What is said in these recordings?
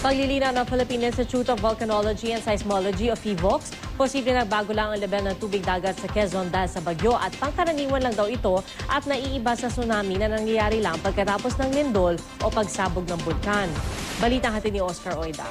Paglilinaw ng Philippine Institute of Volcanology and Seismology o PHIVOLCS, posible nagbago lang ang level ng tubig dagat sa Quezon dahil sa bagyo at pangkaraniwan lang daw ito at naiiba sa tsunami na nangyayari lang pagkatapos ng lindol o pagsabog ng bulkan. Balitang hati ni Oscar Oida.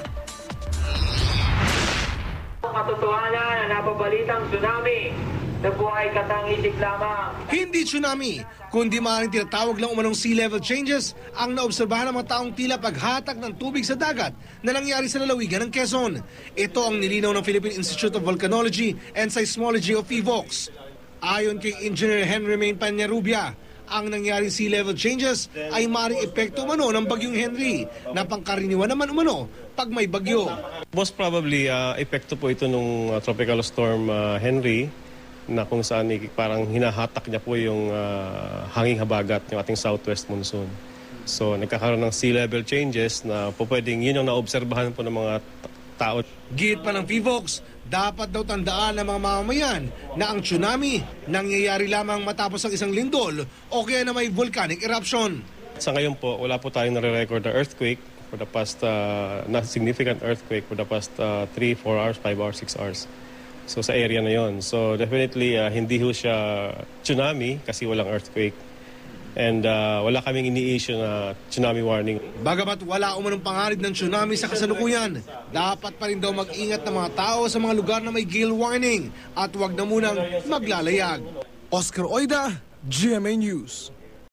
katotohanan na napabalitang tsunami na buhay katangitik lamang. Hindi tsunami, kundi maaaring tinatawag lang umanong sea level changes ang naobserbahan ng mga taong tila paghatak ng tubig sa dagat na nangyari sa lalawigan ng Quezon. Ito ang nilinaw ng Philippine Institute of Volcanology and Seismology o PHIVOLCS. Ayon kay Engineer Henry Main Panyarubia, ang nangyaring sea level changes ay maaaring epekto umano ng bagyong Henry na pangkaraniwan naman umano pag may bagyo. Most probably, uh, epekto po ito nung uh, tropical storm uh, Henry na kung saan parang hinahatak niya po yung uh, hanging habagat, yung ating southwest monsoon. So nagkakaroon ng sea level changes na po pwedeng yun yung naobserbahan po ng mga ta- tao. Git pa ng PVOX, dapat daw tandaan ng mga mamamayan na ang tsunami nangyayari lamang matapos ang isang lindol o kaya na may volcanic eruption. Sa ngayon po, wala po tayong nare-record na earthquake for the past, uh, not significant earthquake for the past 3, 4 hours, 5 hours, 6 hours. So sa area na yon. So definitely, uh, hindi ho siya tsunami kasi walang earthquake. And uh, wala kaming ini-issue na tsunami warning. Bagamat wala umanong pangarib ng tsunami sa kasalukuyan, dapat pa rin daw mag-ingat ng mga tao sa mga lugar na may gale warning at huwag na munang maglalayag. Oscar Oida, GMA News.